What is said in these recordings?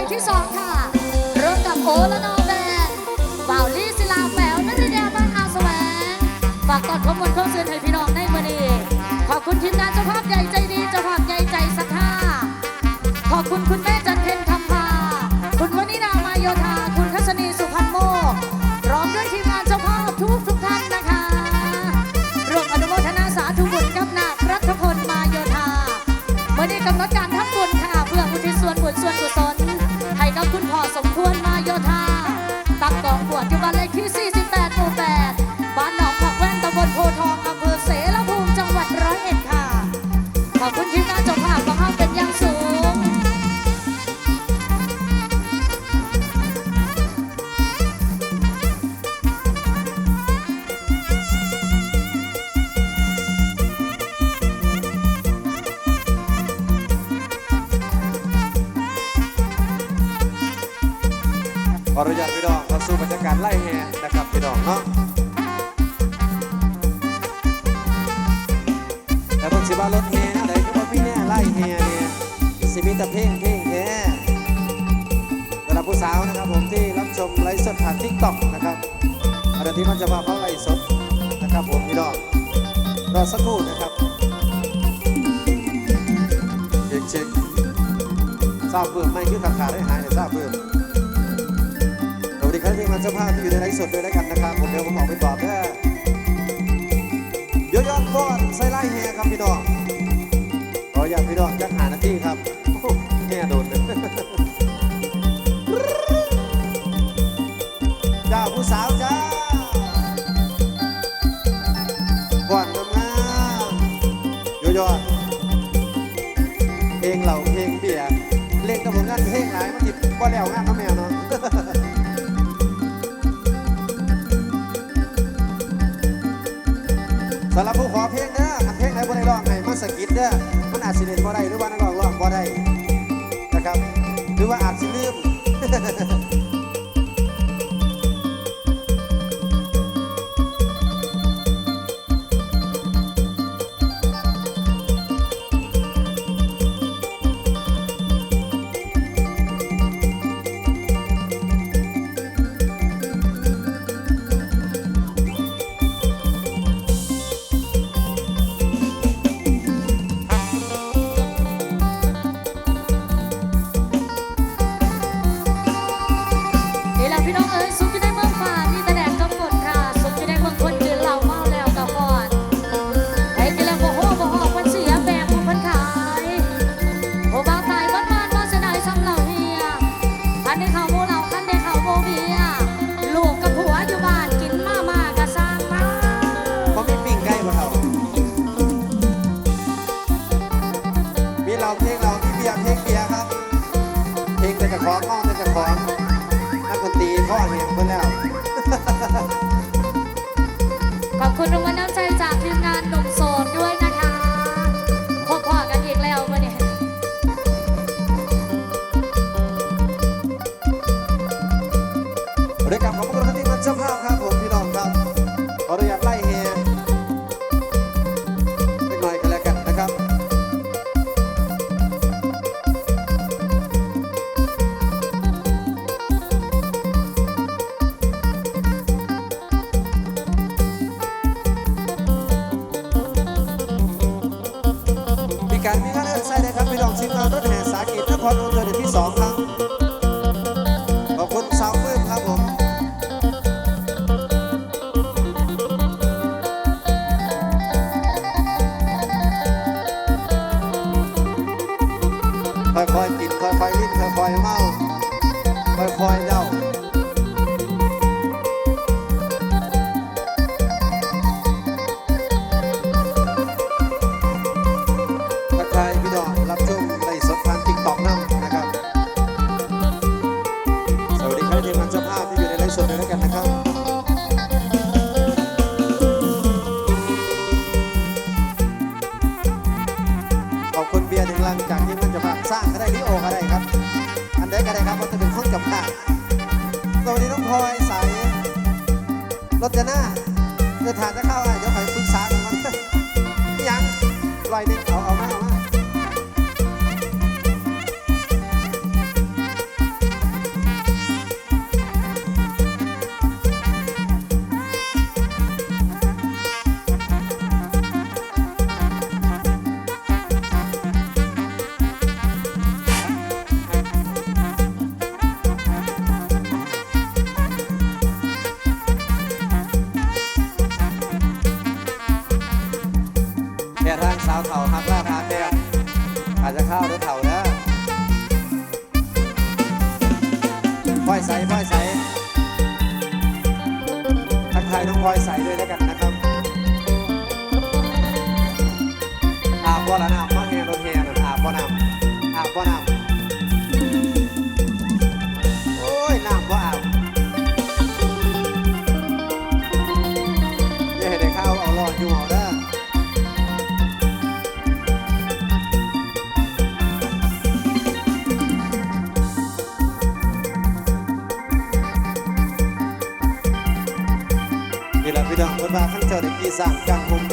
ยที่สองค่ะร่วมกับโอและนอแบนบ่าวลี่ศิลาแปวนริยาบ้านอาแสวงฝากตอดข้อมูลข้อสื่อให้พี่น้องในมือนี้ขอบคุณทีมงานเจ้า ขออนุญาตพี่น้องเข้าสู่บรรยากาศไล่แห่นะครับพี่น้องเนาะแต่บางสิว่ารถแห่อะไรก็ว่าพี่แน่ไล่แห่เนี่ยสิมีแต่เพลงเพลงแท้สำหรับผู้สาวนะครับผมที่รับชมไลฟ์สดผ่านทิกต็อกนะครับอะไรที่มันจะมาเขาไลฟ์สดนะครับผมพี่น้องรอสักครู่นะครับเช็คเช็คทราบเพิ่มไม่คือขาดขาดได้หายเลยทราบเพิ่ม สวัสดีครับทีมงานเจ้าภาพที่อยู่ในไลฟ์สดด้วยแล้วกันนะครับผมเดี๋ยวผมออกไปตอบเด้ยอยอดก้อนใส่ไล่แฮครับพี่น้องขออยากพี่น้องจักหาหน้าที่ครับแห่โดนเลยจ้าผู้สาวจ้าก่อนงามยอยอดเพลงเหล่าเพลงเบียร์เล่นกับผมงานเพลงหลายมันหยิบว่าแล้วงานน้องแมวเนาะ สำหรับผู้ขอเพลงเด้อคันเพลงไหนบ่ได้ร้องให้มาสะกิดเด้อมันอาจสิเล่นบ่ได้หรือว่านักร้องร้องบ่ได้นะครับ หรือว่าอาจสิลืม ขอบคุณเบียร์หนึ่งลังจากที่มันจะมาสร้างก็ได้ลิโอก็ได้ครับ อันใดก็ได้ครับมันจะเป็นห้องจำกัดสวัสดีน้องพลอยใสรถจะหน้าเดินทางจะเข้าอะเดี๋ยวอยปรึ เข่าฮักล่าพาแก้วอาจจะเข้าหรือเข่านะพลอยใสพลอยใสทักทายน้องพลอยใสด้วยแล้วกันนะครับอาบว่าละน้ำ ว่าขั้นเจ้าได้กี่สั่งกันผม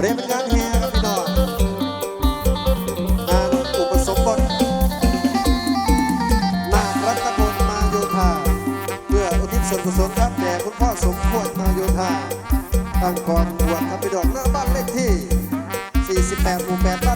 เรียนเป็นงานแห่ครับพี่น้งนางอุปสมบทนางรัตนพลมาโยธาเพื่ออุทิศส่วนกุศลครับแด่คุณพ่อสมควมาโยธาตั้งกองบวชครับพี่น้องหน้าบ้านเลขที่ 48หมู่8บ้าน